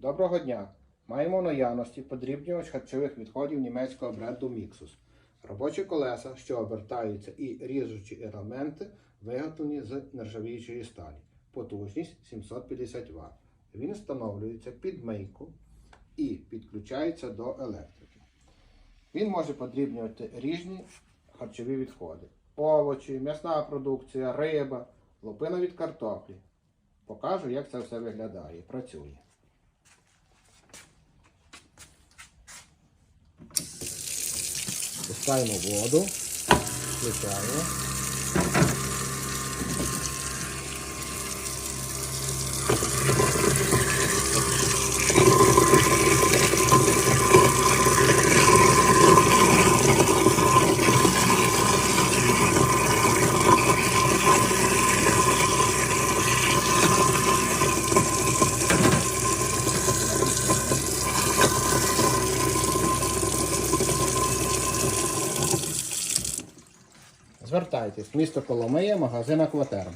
Доброго дня! Маємо наявності подрібнювач харчових відходів німецького бренду Mixus. Робочі колеса, що обертаються і ріжучі елементи, виготовлені з нержавіючої сталі. Потужність 750 Вт. Він встановлюється під мийку і підключається до електрики. Він може подрібнювати різні харчові відходи: овочі, м'ясна продукція, риба, лупина від картоплі. Покажу, як це все виглядає. Працює. Пускаємо воду, включаємо. Звертайтесь, місто Коломия, магазин Акватерм.